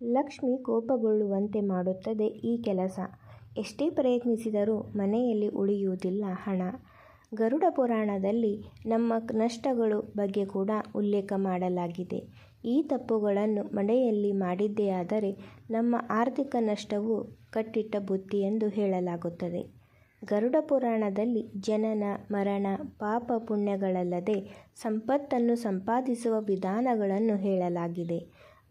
ಲಕ್ಷ್ಮಿ ಕೋಪಗೊಳ್ಳುವಂತೆ ಮಾಡುತ್ತದೆ ಈ ಕೆಲಸ. ಎಷ್ಟೇ ಪ್ರಯತ್ನಿಸಿದರೂ ಮನೆಯಲ್ಲಿ ಉಳಿಯುವುದಿಲ್ಲ ಹಣ. ಗರುಡ ಪುರಾಣದಲ್ಲಿ ನಮ್ಮ ನಷ್ಟಗಳು ಬಗ್ಗೆ ಕೂಡ ಉಲ್ಲೇಖ ಮಾಡಲಾಗಿದೆ. ಈ ತಪ್ಪುಗಳನ್ನು ಮನೆಯಲ್ಲಿ ಮಾಡಿದ್ದೇ ಆದರೆ ನಮ್ಮ ಆರ್ಥಿಕ ನಷ್ಟವು ಕಟ್ಟಿಟ್ಟ ಬುತ್ತಿ ಎಂದು ಹೇಳಲಾಗುತ್ತದೆ. ಗರುಡ ಪುರಾಣದಲ್ಲಿ ಜನನ, ಮರಣ, ಪಾಪ ಪುಣ್ಯಗಳಲ್ಲದೆ ಸಂಪತ್ತನ್ನು ಸಂಪಾದಿಸುವ ವಿಧಾನಗಳನ್ನು ಹೇಳಲಾಗಿದೆ.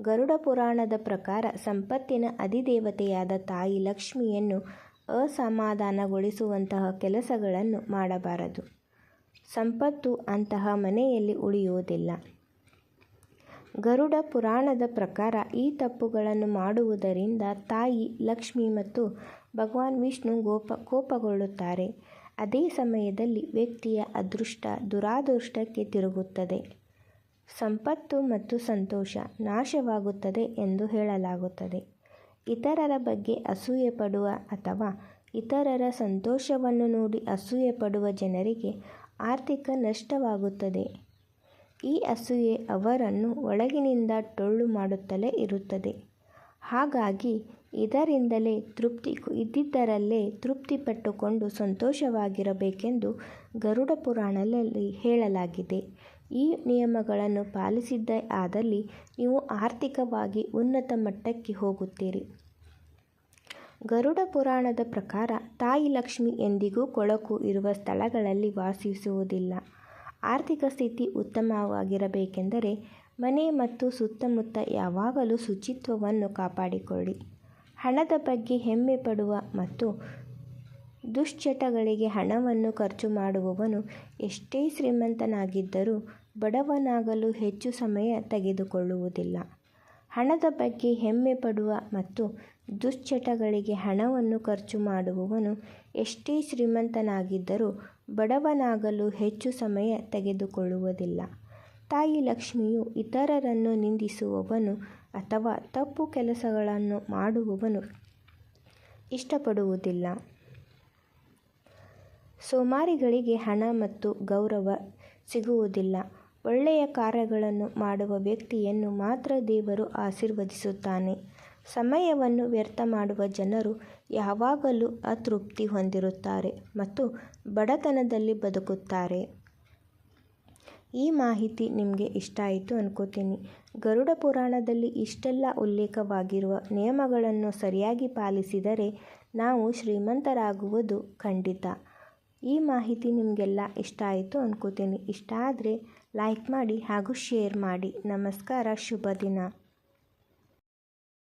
ಗರುಡ ಪುರಾಣದ ಪ್ರಕಾರ ಸಂಪತ್ತಿನ ಅಧಿದೇವತೆಯಾದ ತಾಯಿ ಲಕ್ಷ್ಮಿಯನ್ನು ಅಸಮಾಧಾನಗೊಳಿಸುವಂತಹ ಕೆಲಸಗಳನ್ನು ಮಾಡಬಾರದು. ಸಂಪತ್ತು ಅಂತಹ ಮನೆಯಲ್ಲಿ ಉಳಿಯುವುದಿಲ್ಲ. ಗರುಡ ಪುರಾಣದ ಪ್ರಕಾರ ಈ ತಪ್ಪುಗಳನ್ನು ಮಾಡುವುದರಿಂದ ತಾಯಿ ಲಕ್ಷ್ಮಿ ಮತ್ತು ಭಗವಾನ್ ವಿಷ್ಣು ಗೋಪ ಕೋಪಗೊಳ್ಳುತ್ತಾರೆ. ಅದೇ ಸಮಯದಲ್ಲಿ ವ್ಯಕ್ತಿಯ ಅದೃಷ್ಟ ದುರಾದೃಷ್ಟಕ್ಕೆ ತಿರುಗುತ್ತದೆ. ಸಂಪತ್ತು ಮತ್ತು ಸಂತೋಷ ನಾಶವಾಗುತ್ತದೆ ಎಂದು ಹೇಳಲಾಗುತ್ತದೆ. ಇತರರ ಬಗ್ಗೆ ಅಸೂಯೆ ಪಡುವ ಅಥವಾ ಇತರರ ಸಂತೋಷವನ್ನು ನೋಡಿ ಅಸೂಯೆ ಪಡುವ ಜನರಿಗೆ ಆರ್ಥಿಕ ನಷ್ಟವಾಗುತ್ತದೆ. ಈ ಅಸೂಯೆ ಅವರನ್ನು ಒಳಗಿನಿಂದ ಟೊಳ್ಳು ಮಾಡುತ್ತಲೇ ಇರುತ್ತದೆ. ಹಾಗಾಗಿ ಇದರಿಂದಲೇ ತೃಪ್ತಿ ಇದ್ದಿದ್ದರಲ್ಲೇ ತೃಪ್ತಿಪಟ್ಟುಕೊಂಡು ಸಂತೋಷವಾಗಿರಬೇಕೆಂದು ಗರುಡ ಪುರಾಣದಲ್ಲಿ ಹೇಳಲಾಗಿದೆ. ಈ ನಿಯಮಗಳನ್ನು ಪಾಲಿಸಿದ್ದೇ ಆದಲ್ಲಿ ನೀವು ಆರ್ಥಿಕವಾಗಿ ಉನ್ನತ ಮಟ್ಟಕ್ಕೆ ಹೋಗುತ್ತೀರಿ. ಗರುಡ ಪುರಾಣದ ಪ್ರಕಾರ ತಾಯಿ ಲಕ್ಷ್ಮಿ ಎಂದಿಗೂ ಕೊಳಕು ಇರುವ ಸ್ಥಳಗಳಲ್ಲಿ ವಾಸಿಸುವುದಿಲ್ಲ. ಆರ್ಥಿಕ ಸ್ಥಿತಿ ಉತ್ತಮವಾಗಿರಬೇಕೆಂದರೆ ಮನೆ ಮತ್ತು ಸುತ್ತಮುತ್ತ ಯಾವಾಗಲೂ ಶುಚಿತ್ವವನ್ನು ಕಾಪಾಡಿಕೊಳ್ಳಿ. ಹಣದ ಬಗ್ಗೆ ಹೆಮ್ಮೆ ಪಡುವ ಮತ್ತು ದುಶ್ಚಟಗಳಿಗೆ ಹಣವನ್ನು ಖರ್ಚು ಮಾಡುವವನು ಎಷ್ಟೇ ಶ್ರೀಮಂತನಾಗಿದ್ದರೂ ಬಡವನಾಗಲು ಹೆಚ್ಚು ಸಮಯ ತೆಗೆದುಕೊಳ್ಳುವುದಿಲ್ಲ. ಹಣದ ಬಗ್ಗೆ ಹೆಮ್ಮೆ ಪಡುವ ಮತ್ತು ದುಶ್ಚಟಗಳಿಗೆ ಹಣವನ್ನು ಖರ್ಚು ಮಾಡುವವನು ಎಷ್ಟೇ ಶ್ರೀಮಂತನಾಗಿದ್ದರೂ ಬಡವನಾಗಲು ಹೆಚ್ಚು ಸಮಯ ತೆಗೆದುಕೊಳ್ಳುವುದಿಲ್ಲ. ತಾಯಿ ಲಕ್ಷ್ಮಿಯು ಇತರರನ್ನು ನಿಂದಿಸುವವನು ಅಥವಾ ತಪ್ಪು ಕೆಲಸಗಳನ್ನು ಮಾಡುವವನು ಇಷ್ಟಪಡುವುದಿಲ್ಲ. ಸೋಮಾರಿಗಳಿಗೆ ಹಣ ಮತ್ತು ಗೌರವ ಸಿಗುವುದಿಲ್ಲ. ಒಳ್ಳೆಯ ಕಾರ್ಯಗಳನ್ನು ಮಾಡುವ ವ್ಯಕ್ತಿಯನ್ನು ಮಾತ್ರ ದೇವರು ಆಶೀರ್ವದಿಸುತ್ತಾನೆ. ಸಮಯವನ್ನು ವ್ಯರ್ಥ ಮಾಡುವ ಜನರು ಯಾವಾಗಲೂ ಅತೃಪ್ತಿ ಹೊಂದಿರುತ್ತಾರೆ ಮತ್ತು ಬಡತನದಲ್ಲಿ ಬದುಕುತ್ತಾರೆ. ಈ ಮಾಹಿತಿ ನಿಮಗೆ ಇಷ್ಟ ಆಯಿತು ಅನ್ಕೋತೀನಿ. ಗರುಡ ಪುರಾಣದಲ್ಲಿ ಇಷ್ಟೆಲ್ಲ ಉಲ್ಲೇಖವಾಗಿರುವ ನಿಯಮಗಳನ್ನು ಸರಿಯಾಗಿ ಪಾಲಿಸಿದರೆ ನಾವು ಶ್ರೀಮಂತರಾಗುವುದು ಖಂಡಿತ. ಈ ಮಾಹಿತಿ ನಿಮಗೆಲ್ಲ ಇಷ್ಟ ಆಯಿತು ಅನ್ಕೋತೀನಿ. ಇಷ್ಟ ಆದರೆ ಲೈಕ್ ಮಾಡಿ ಹಾಗೂ ಶೇರ್ ಮಾಡಿ. ನಮಸ್ಕಾರ ಶುಭ ದಿನ.